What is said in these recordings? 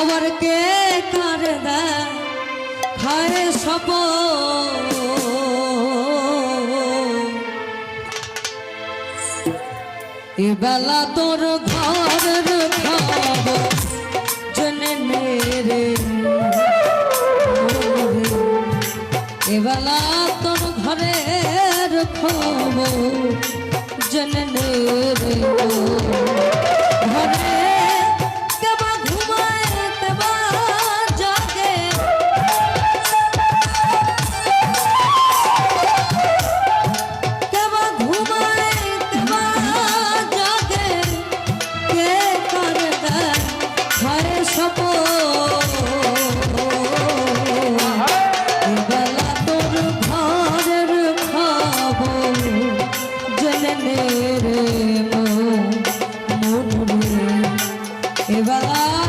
আবার কে কার দেয় খায় সপন। বেলা তোর ঘরের খবর জেনে রে। এবেলা তোর ঘরের খবর good. Bye-bye.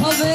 হবে।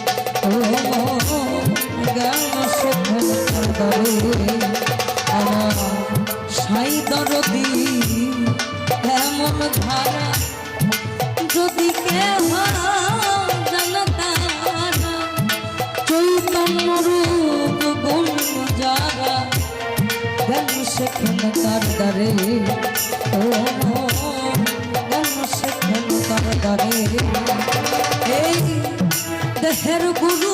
দেহের গুরু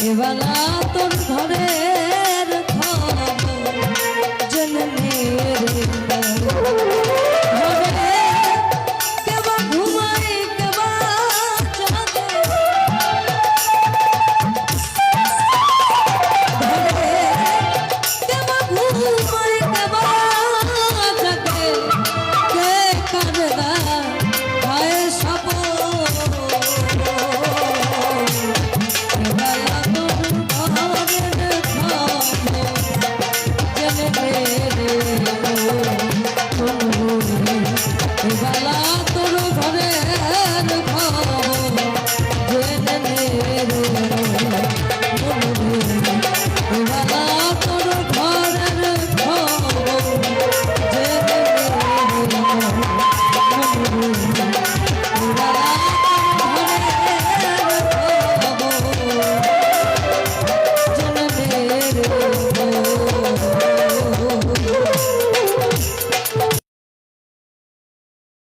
এবেলা তোর ঘরের বেলা